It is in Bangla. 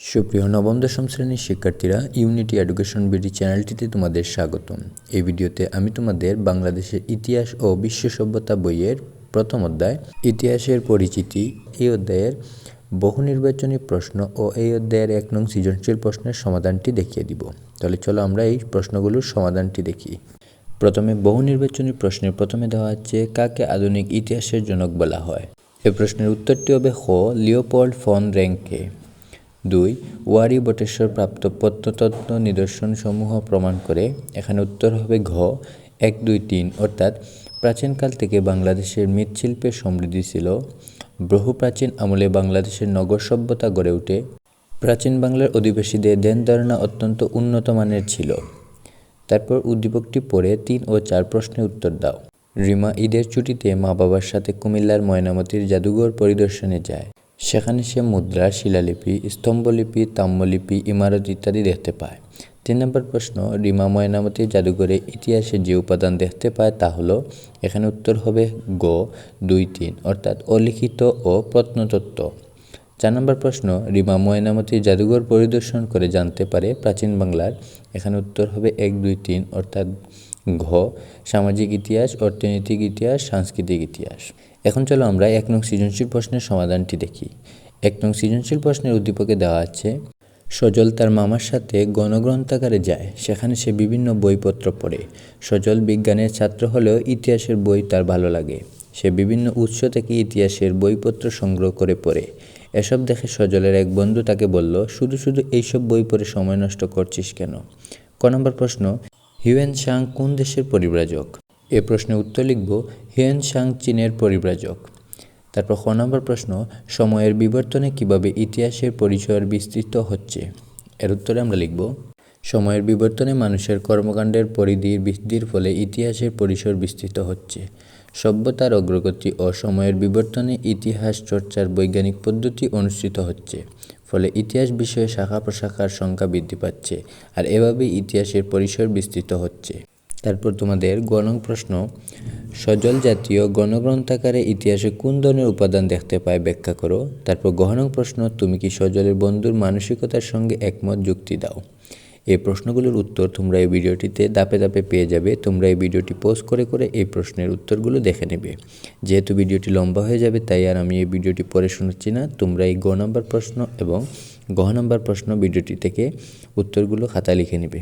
সুপ্রিয় নবম, দশম শ্রেণির শিক্ষার্থীরা ইউনিটি এডুকেশন বিডি চ্যানেলটিতে তোমাদের স্বাগতম। এই ভিডিওতে আমি তোমাদের বাংলাদেশের ইতিহাস ও বিশ্ব সভ্যতা বইয়ের প্রথম অধ্যায়, ইতিহাসের পরিচিতি, এই অধ্যায়ের বহু নির্বাচনী প্রশ্ন ও এই অধ্যায়ের এক নং সৃজনশীল প্রশ্নের সমাধানটি দেখিয়ে দিব। তাহলে চলো আমরা এই প্রশ্নগুলোর সমাধানটি দেখি। প্রথমে বহু নির্বাচনী প্রশ্নের প্রথমে দেওয়া হচ্ছে কাকে আধুনিক ইতিহাসের জনক বলা হয়? এই প্রশ্নের উত্তরটি হবে খ লিওপোল্ড ফন র্যাঙ্কে। দুই, ওয়ারি বটেশ্বর প্রাপ্ত প্রত্নতত্ত্ব নিদর্শনসমূহ প্রমাণ করে, এখানে উত্তর হবে ঘ, এক, দুই, তিন, অর্থাৎ প্রাচীনকাল থেকে বাংলাদেশের মৃৎশিল্পের সমৃদ্ধি ছিল। বহু প্রাচীন আমলে বাংলাদেশের নগর সভ্যতা গড়ে ওঠে। প্রাচীন বাংলার অধিবাসীদের ধ্যান ধারণা অত্যন্ত উন্নত মানের ছিল। তারপর উদ্দীপকটি পড়ে তিন ও চার প্রশ্নের উত্তর দাও। রিমা ঈদের ছুটিতে মা বাবার সাথে কুমিল্লার ময়নামতির জাদুঘর পরিদর্শনে যায়। সেখানে সে মুদ্রা, শিলালিপি, স্তম্ভলিপি, তাম্রলিপি, ইমারত ইত্যাদি দেখতে পায়। তিন নম্বর প্রশ্ন, রিমা ময়নামতির জাদুঘরে ইতিহাসে যে উপাদান দেখতে পায় তা হলো, এখানে উত্তর হবে গ, দুই, তিন, অর্থাৎ অলিখিত ও প্রত্নতত্ত্ব। চার নম্বর প্রশ্ন, রিমা ময়নামতির জাদুঘর পরিদর্শন করে জানতে পারে প্রাচীন বাংলার। এখানে উত্তর হবে এক, দুই, তিন, অর্থাৎ ঘ, সামাজিক ইতিহাস, অর্থনৈতিক ইতিহাস, সাংস্কৃতিক ইতিহাস। এখন চলো আমরা এক নং সৃজনশীল প্রশ্নের সমাধানটি দেখি। এক নং সৃজনশীল প্রশ্নের উদ্দীপকে দেওয়া আছে, সজল তার মামার সাথে গণগ্রন্থাগারে যায়, সেখানে সে বিভিন্ন বইপত্র পড়ে। সজল বিজ্ঞানের ছাত্র হলেও ইতিহাসের বই তার ভালো লাগে। সে বিভিন্ন উৎস থেকে ইতিহাসের বইপত্র সংগ্রহ করে পড়ে। এসব দেখে সজলের এক বন্ধু তাকে বলল, শুধু শুধু এইসব বই পড়ে সময় নষ্ট করছিস কেন? ক নম্বর প্রশ্ন হিউয়েন সাং কোন দেশের পরিব্রাজক? এ প্রশ্নে উত্তর লিখব হিউয়েন সাং চীনের পরিব্রাজক। তারপর খ নম্বর প্রশ্ন, সময়ের বিবর্তনে কীভাবে ইতিহাসের পরিচয়ের বিস্তৃত হচ্ছে? এর উত্তরে আমরা লিখব, সময়ের বিবর্তনে মানুষের কর্মকাণ্ডের পরিধির বৃদ্ধির ফলে ইতিহাসের পরিসর বিস্তৃত হচ্ছে। সভ্যতার অগ্রগতি ও সময়ের বিবর্তনে ইতিহাস চর্চার বৈজ্ঞানিক পদ্ধতি অনুষ্ঠিত হচ্ছে। ফলে ইতিহাস বিষয়ে শাখা প্রশাখার সংখ্যা বৃদ্ধি পাচ্ছে আর এভাবেই ইতিহাসের পরিসর বিস্তৃত হচ্ছে। তারপর তোমাদের গণং প্রশ্ন, সজল জাতীয় গণগ্রন্থাকারে ইতিহাসে কোন ধরনের উপাদান দেখতে পায় ব্যাখ্যা করো। তারপর গহন প্রশ্ন, তুমি কি সজলের বন্ধুর মানসিকতার সঙ্গে একমত? যুক্তি দাও। এই প্রশ্নগুলোর উত্তর তোমরা এই ভিডিওটিতে দাপে দাপে পেয়ে যাবে। তোমরা এই ভিডিওটি পোস্ট করে করে এই প্রশ্নের উত্তরগুলো দেখে নেবে। যেহেতু ভিডিওটি লম্বা হয়ে যাবে, তাই আর আমি এই ভিডিওটি পরে শোনাচ্ছি না। তোমরা এই গ নম্বর প্রশ্ন এবং গহ নম্বর প্রশ্ন ভিডিওটি থেকে উত্তরগুলো খাতা লিখে নেবে।